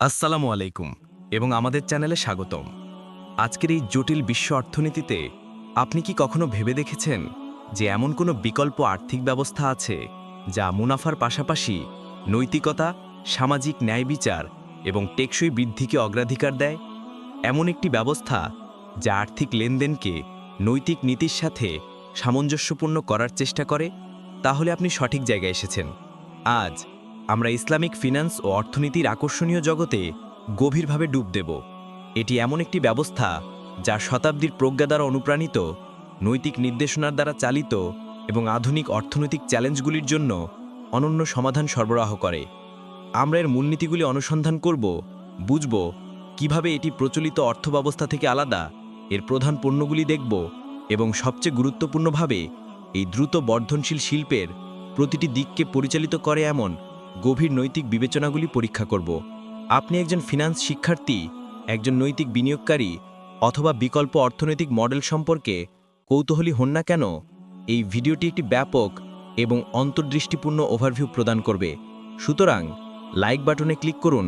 আসসালামু আলাইকুম এবং আমাদের চ্যানেলে স্বাগতম। আজকের এই জটিল বিশ্ব অর্থনীতিতে আপনি কি কখনো ভেবে দেখেছেন যে এমন কোনো বিকল্প আর্থিক ব্যবস্থা আছে যা মুনাফার পাশাপাশি নৈতিকতা, সামাজিক ন্যায় বিচার এবং টেকসই বৃদ্ধিকে অগ্রাধিকার দেয়? এমন একটি ব্যবস্থা যা আর্থিক লেনদেনকে নৈতিক নীতির সাথে সামঞ্জস্যপূর্ণ করার চেষ্টা করে? তাহলে আপনি সঠিক জায়গায় এসেছেন। আজ আমরা ইসলামিক ফিন্যান্স ও অর্থনীতির আকর্ষণীয় জগতে গভীরভাবে ডুব দেব। এটি এমন একটি ব্যবস্থা যা শতাব্দীর প্রজ্ঞা দ্বারা অনুপ্রাণিত, নৈতিক নির্দেশনার দ্বারা চালিত এবং আধুনিক অর্থনৈতিক চ্যালেঞ্জগুলির জন্য অনন্য সমাধান সরবরাহ করে। আমরা এর মূলনীতিগুলি অনুসন্ধান করব, বুঝব কীভাবে এটি প্রচলিত অর্থব্যবস্থা থেকে আলাদা, এর প্রধান পণ্যগুলি দেখব এবং সবচেয়ে গুরুত্বপূর্ণভাবে এই দ্রুত বর্ধনশীল শিল্পের প্রতিটি দিককে পরিচালিত করে এমন গভীর নৈতিক বিবেচনাগুলি পরীক্ষা করব। আপনি একজন ফিনান্স শিক্ষার্থী, একজন নৈতিক বিনিয়োগকারী অথবা বিকল্প অর্থনৈতিক মডেল সম্পর্কে কৌতূহলী হন না কেন? এই ভিডিওটি একটি ব্যাপক এবং অন্তর্দৃষ্টিপূর্ণ ওভারভিউ প্রদান করবে। সুতরাং লাইক বাটনে ক্লিক করুন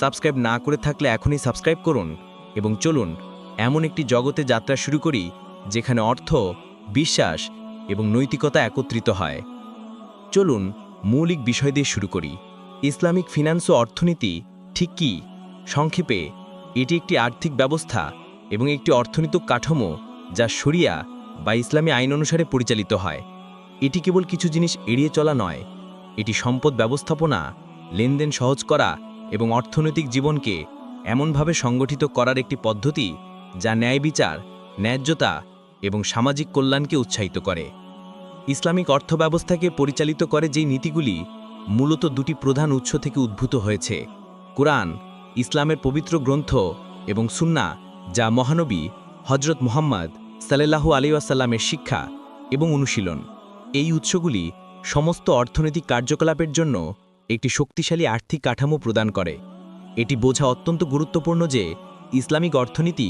সাবস্ক্রাইব না করে থাকলে এখনই সাবস্ক্রাইব করুন এবং চলুন, এমন একটি জগতে যাত্রা শুরু করি যেখানে অর্থ, বিশ্বাস এবং নৈতিকতা একত্রিত হয়। চলুন মৌলিক বিষয় দিয়ে শুরু করি। ইসলামিক ফিনান্স ও অর্থনীতি ঠিক কি? সংক্ষেপে, এটি একটি আর্থিক ব্যবস্থা এবং একটি অর্থনৈতিক কাঠামো যা শরিয়া বা ইসলামী আইন অনুসারে পরিচালিত হয়। এটি কেবল কিছু জিনিস এড়িয়ে চলা নয়, এটি সম্পদ ব্যবস্থাপনা, লেনদেন সহজ করা এবং অর্থনৈতিক জীবনকে এমনভাবে সংগঠিত করার একটি পদ্ধতি যা ন্যায় বিচার, ন্যায্যতা এবং সামাজিক কল্যাণকে উৎসাহিত করে। ইসলামিক অর্থব্যবস্থাকে পরিচালিত করে যেই নীতিগুলি মূলত দুটি প্রধান উৎস থেকে উদ্ভূত হয়েছে। কোরআন, ইসলামের পবিত্র গ্রন্থ এবং সুন্না, যা মহানবী হজরত মুহাম্মদ সাল্লাহু আলিউসাল্লামের শিক্ষা এবং অনুশীলন। এই উৎসগুলি সমস্ত অর্থনৈতিক কার্যকলাপের জন্য একটি শক্তিশালী আর্থিক কাঠামো প্রদান করে। এটি বোঝা অত্যন্ত গুরুত্বপূর্ণ যে ইসলামিক অর্থনীতি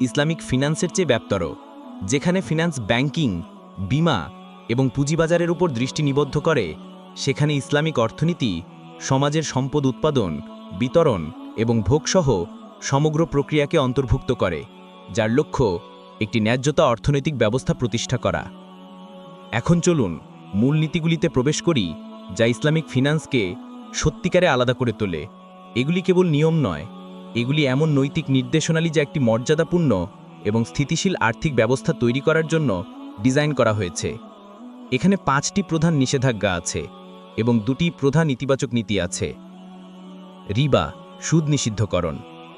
ইসলামিক ফিনান্সের চেয়ে ব্যাপ্তর, যেখানে ফিনান্স ব্যাংকিং, বিমা এবং পুঁজিবাজারের উপর দৃষ্টি নিবদ্ধ করে, সেখানে ইসলামিক অর্থনীতি, সমাজের সম্পদ উৎপাদন, বিতরণ এবং ভোগসহ সমগ্র প্রক্রিয়াকে অন্তর্ভুক্ত করে, যার লক্ষ্য একটি ন্যায্যতা অর্থনৈতিক ব্যবস্থা প্রতিষ্ঠা করা। এখন চলুন মূলনীতিগুলিতে প্রবেশ করি, যা ইসলামিক ফিনান্সকে সত্যিকারে আলাদা করে তোলে। এগুলি কেবল নিয়ম নয়, এগুলি এমন নৈতিক নির্দেশনালী যা একটি মর্যাদাপূর্ণ এবং স্থিতিশীল আর্থিক ব্যবস্থা তৈরি করার জন্য ডিজাইন করা হয়েছে। এখানে পাঁচটি প্রধান নিষেধাজ্ঞা আছে এবং দুটি প্রধান ইতিবাচক নীতি আছে। রিবা সুদ নিষিদ্ধকরণ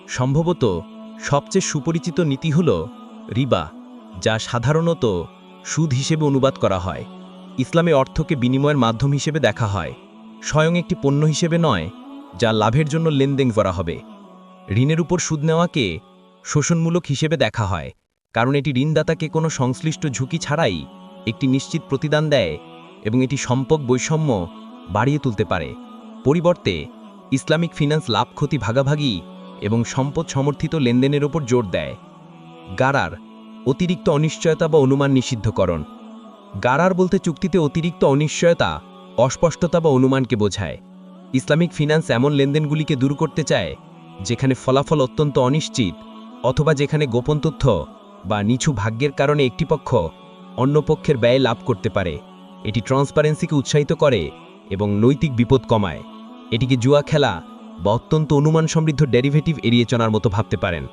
সম্ভবত সবচেয়ে সুপরিচিত নীতি হল রিবা, যা সাধারণত সুদ হিসেবে অনুবাদ করা হয়। ইসলামে অর্থকে বিনিময়ের মাধ্যম হিসেবে দেখা হয়। স্বয়ং একটি পণ্য হিসেবে নয়, যা লাভের জন্য লেনদেন করা হবে। ঋণের উপর সুদ নেওয়াকে শোষণমূলক হিসেবে দেখা হয়, কারণ এটি ঋণদাতাকে কোনো সংশ্লিষ্ট ঝুঁকি ছাড়াই একটি নিশ্চিত প্রতিদান দেয় এবং এটি সম্পক বৈষম্য বাড়িয়ে তুলতে পারে। পরিবর্তে, ইসলামিক ফিনান্স লাভ ক্ষতি ভাগাভাগি এবং সম্পদ সমর্থিত লেনদেনের ওপর জোর দেয়। গারার, অতিরিক্ত অনিশ্চয়তা বা অনুমান নিষিদ্ধকরণ। গারার বলতে চুক্তিতে অতিরিক্ত অনিশ্চয়তা, অস্পষ্টতা বা অনুমানকে বোঝায়। ইসলামিক ফিনান্স এমন লেনদেনগুলিকে দূর করতে চায়, যেখানে ফলাফল অত্যন্ত অনিশ্চিত অথবা যেখানে গোপন তথ্য বা নিছু ভাগ্যের কারণে একটি পক্ষ অন্য পক্ষের ব্যয় লাভ করতে পারে। এটি ট্রান্সপারেন্সিকে উৎসাহিত করে এবং নৈতিক বিপদ কমায়। এটিকে জুয়া খেলা বা অত্যন্ত অনুমান সমৃদ্ধ ডেরিভেটিভ এড়িয়ে চলার মতো ভাবতে পারেন।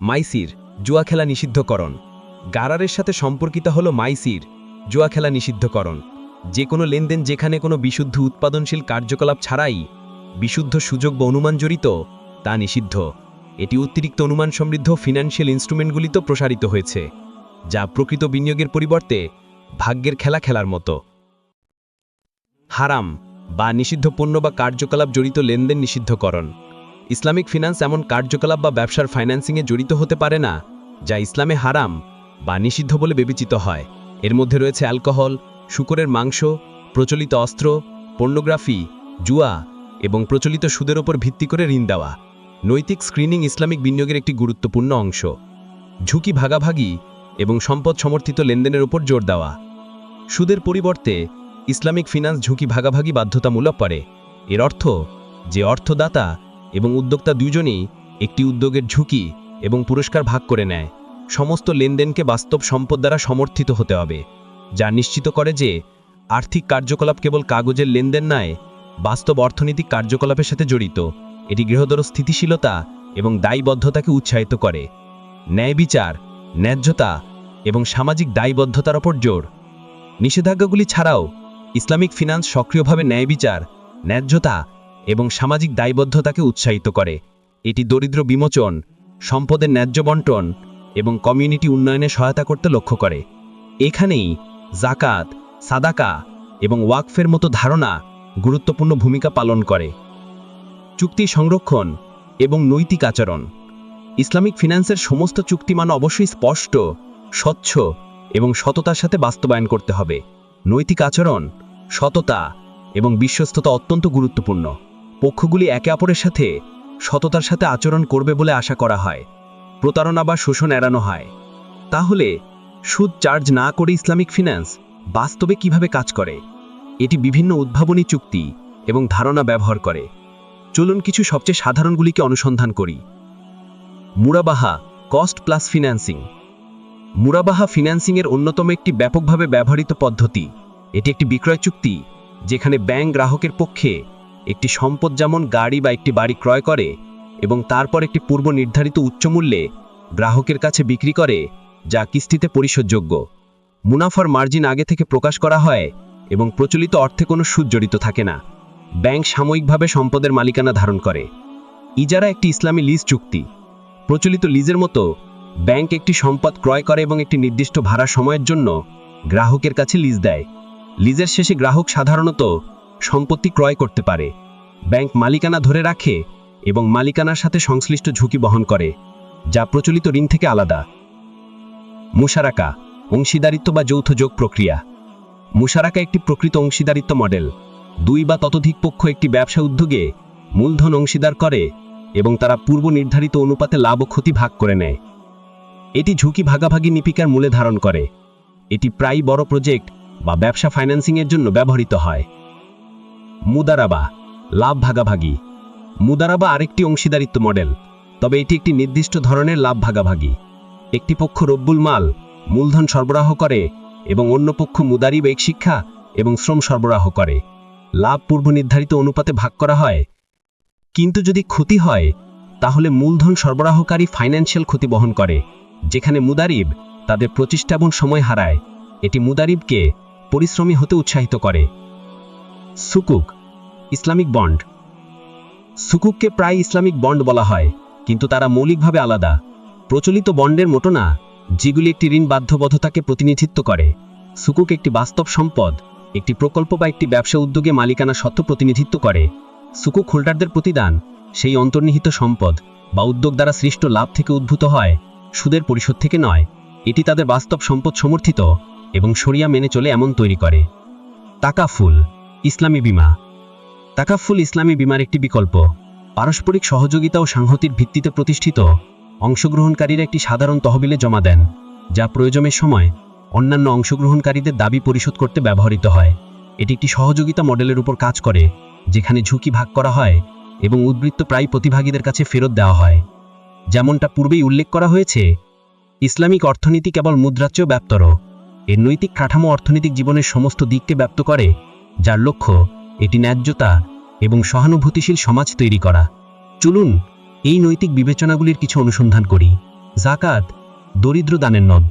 মাইসির জুয়া খেলা নিষিদ্ধকরণ। গারারের সাথে সম্পর্কিত হল মাইসির জুয়া খেলা নিষিদ্ধকরণ। যে কোনো লেনদেন যেখানে কোনো বিশুদ্ধ উৎপাদনশীল কার্যকলাপ ছাড়াই বিশুদ্ধ সুযোগ বা অনুমান জড়িত, তা নিষিদ্ধ। এটি অতিরিক্ত অনুমান সমৃদ্ধ ফিনান্সিয়াল ইনস্ট্রুমেন্টগুলিতে প্রসারিত হয়েছে। যা প্রকৃত বিনিয়োগের পরিবর্তে ভাগ্যের খেলা খেলার মতো। হারাম বা নিষিদ্ধ পণ্য বা কার্যকলাপ জড়িত লেনদেন নিষিদ্ধকরণ। ইসলামিক ফিনান্স এমন কার্যকলাপ বা ব্যবসার ফাইন্যান্সিংয়ে জড়িত হতে পারে না, যা ইসলামে হারাম বা নিষিদ্ধ বলে বিবেচিত হয়। এর মধ্যে রয়েছে অ্যালকোহল, শুকরের মাংস, প্রচলিত অস্ত্র, পর্নোগ্রাফি, জুয়া এবং প্রচলিত সুদের ওপর ভিত্তি করে ঋণ দেওয়া। নৈতিক স্ক্রিনিং ইসলামিক বিনিয়োগের একটি গুরুত্বপূর্ণ অংশ। ঝুঁকি ভাগাভাগি এবং সম্পদ সমর্থিত লেনদেনের উপর জোর দেওয়া। সুদের পরিবর্তে ইসলামিক ফিনান্স ঝুঁকি ভাগাভাগি বাধ্যতামূলক করে। এর অর্থ, যে অর্থদাতা এবং উদ্যোক্তা দুজনেই একটি উদ্যোগের ঝুঁকি এবং পুরস্কার ভাগ করে নেয়। সমস্ত লেনদেনকে বাস্তব সম্পদ দ্বারা সমর্থিত হতে হবে, যা নিশ্চিত করে যে আর্থিক কার্যকলাপ কেবল কাগজের লেনদেন নয়, বাস্তব অর্থনৈতিক কার্যকলাপের সাথে জড়িত। এটি গৃহদর স্থিতিশীলতা এবং দায়বদ্ধতাকে উৎসাহিত করে। ন্যায় বিচার ন্যায্যতা এবং সামাজিক দায়বদ্ধতার ওপর জোর। নিষেধাজ্ঞাগুলি ছাড়াও ইসলামিক ফিনান্স সক্রিয়ভাবে ন্যায় বিচার, ন্যায্যতা এবং সামাজিক দায়বদ্ধতাকে উৎসাহিত করে। এটি দরিদ্র বিমোচন, সম্পদের ন্যায্য বন্টন এবং কমিউনিটি উন্নয়নে সহায়তা করতে লক্ষ্য করে। এখানেই জাকাত সাদাকা এবং ওয়াকফের মতো ধারণা গুরুত্বপূর্ণ ভূমিকা পালন করে। চুক্তি সংরক্ষণ এবং নৈতিক আচরণ। ইসলামিক ফিন্যান্সের সমস্ত চুক্তিমান অবশ্যই স্পষ্ট, স্বচ্ছ এবং সততার সাথে বাস্তবায়ন করতে হবে। নৈতিক আচরণ, সততা এবং বিশ্বস্ততা অত্যন্ত গুরুত্বপূর্ণ। পক্ষগুলি একে অপরের সাথে সততার সাথে আচরণ করবে বলে আশা করা হয়। প্রতারণা বা শোষণ এড়ানো হয়। তাহলে, সুদ চার্জ না করে ইসলামিক ফিন্যান্স বাস্তবে কীভাবে কাজ করে? এটি বিভিন্ন উদ্ভাবনী চুক্তি এবং ধারণা ব্যবহার করে। চলুন কিছু সবচেয়ে সাধারণগুলিকে অনুসন্ধান করি। মুরাবাহা কস্ট প্লাস ফিন্যান্সিং মুরাবাহা ফিন্যান্সিংয়ের অন্যতম একটি ব্যাপকভাবে ব্যবহৃত পদ্ধতি। এটি একটি বিক্রয় চুক্তি, যেখানে ব্যাংক গ্রাহকের পক্ষে একটি সম্পদ যেমন গাড়ি বা একটি বাড়ি ক্রয় করে এবং তারপর একটি পূর্ব নির্ধারিত উচ্চমূল্যে গ্রাহকের কাছে বিক্রি করে, যা কিস্তিতে পরিশোধযোগ্য। মুনাফার মার্জিন আগে থেকে প্রকাশ করা হয় এবং প্রচলিত অর্থে কোনো সুদ জড়িত থাকে না। ব্যাংক সাময়িকভাবে সম্পদের মালিকানা ধারণ করে। ইজারা একটি ইসলামী লিজ চুক্তি। প্রচলিত লিজের মতো ব্যাংক একটি সম্পদ ক্রয় করে এবং একটি নির্দিষ্ট ভাড়া সময়ের জন্য গ্রাহকের কাছে লিজ দেয়। লিজের শেষে গ্রাহক সাধারণত সম্পত্তি ক্রয় করতে পারে। ব্যাংক মালিকানা ধরে রাখে এবং মালিকানার সাথে সংশ্লিষ্ট ঝুঁকি বহন করে, যা প্রচলিত ঋণ থেকে আলাদা। মুশারাকা, অংশীদারিত্ব বা যৌথ যোগ প্রক্রিয়া। মুশারাকা একটি প্রকৃত অংশীদারিত্ব মডেল। দুই বা ততোধিক পক্ষ একটি ব্যবসা উদ্যোগে মূলধন অংশীদার করে এবং তারা পূর্ব নির্ধারিত অনুপাতে লাভ ও ক্ষতি ভাগ করে নেয়। এটি ঝুঁকি ভাগাভাগি নিপিকার মূলে ধারণ করে। এটি প্রায় বড় প্রজেক্ট বা ব্যবসা ফাইন্যান্সিংয়ের জন্য ব্যবহৃত হয়। মুদারাবা, লাভ ভাগাভাগি। মুদারাবা আরেকটি অংশীদারিত্ব মডেল, তবে এটি একটি নির্দিষ্ট ধরনের লাভ ভাগাভাগি। একটি পক্ষ রব্বুল মাল, মূলধন সরবরাহ করে এবং অন্য পক্ষ মুদারিব এক শিক্ষা এবং শ্রম সরবরাহ করে। লাভ পূর্ব নির্ধারিত অনুপাতে ভাগ করা হয় কিন্তু যদি ক্ষতি হয়, তাহলে মূলধন সরবরাহকারী ফাইন্যান্সিয়াল ক্ষতি বহন করে, যেখানে মুদারিব তাদের প্রচেষ্টা এবং সময় হারায়। এটি মুদারিবকে পরিশ্রমী হতে উৎসাহিত করে। সুকুক, ইসলামিক বন্ড। সুকুককে প্রায় ইসলামিক বন্ড বলা হয়, কিন্তু তারা মৌলিকভাবে আলাদা। প্রচলিত বন্ডের মতো না, যেগুলি একটি ঋণ বাধ্যবদ্ধতাকে প্রতিনিধিত্ব করে। সুকুক একটি বাস্তব সম্পদ, একটি প্রকল্প বা একটি ব্যবসা উদ্যোগে মালিকানা সত্ত্ব প্রতিনিধিত্ব করে। সুকুক হোল্ডারদের প্রতিদান, সেই অন্তর্নিহিত সম্পদ বা উদ্যোগ দ্বারা সৃষ্ট লাভ থেকে উদ্ভূত হয়, সুদের পরিশোধ থেকে নয়। এটি তাদের বাস্তব সম্পদ সমর্থিত এবং সরিয়া মেনে চলে এমন তৈরি করে। তাকাফুল, ইসলামী বিমা। তাকাফুল ইসলামী বিমার একটি বিকল্প। পারস্পরিক সহযোগিতা ও সাংহতির ভিত্তিতে প্রতিষ্ঠিত, অংশগ্রহণকারীরা একটি সাধারণ তহবিলে জমা দেন, যা প্রয়োজনের সময় অন্যান্য অংশগ্রহণকারীদের দাবি পরিশোধ করতে ব্যবহৃত হয়। এটি একটি সহযোগিতা মডেলের উপর কাজ করে। যেখানে ঝুঁকি ভাগ করা হয় এবং উদ্বৃত্ত প্রায় প্রতিভাগীদের কাছে ফেরত দেওয়া হয়। যেমনটা পূর্বেই উল্লেখ করা হয়েছে, ইসলামিক অর্থনীতি কেবল মুদ্রাচ্যেও ব্যাপ্তর। এর নৈতিক কাঠামো অর্থনৈতিক জীবনের সমস্ত দিককে ব্যাপ্ত করে, যার লক্ষ্য এটি ন্যায্যতা এবং সহানুভূতিশীল সমাজ তৈরি করা। চলুন এই নৈতিক বিবেচনাগুলির কিছু অনুসন্ধান করি। জাকাত দরিদ্র দানের নদ।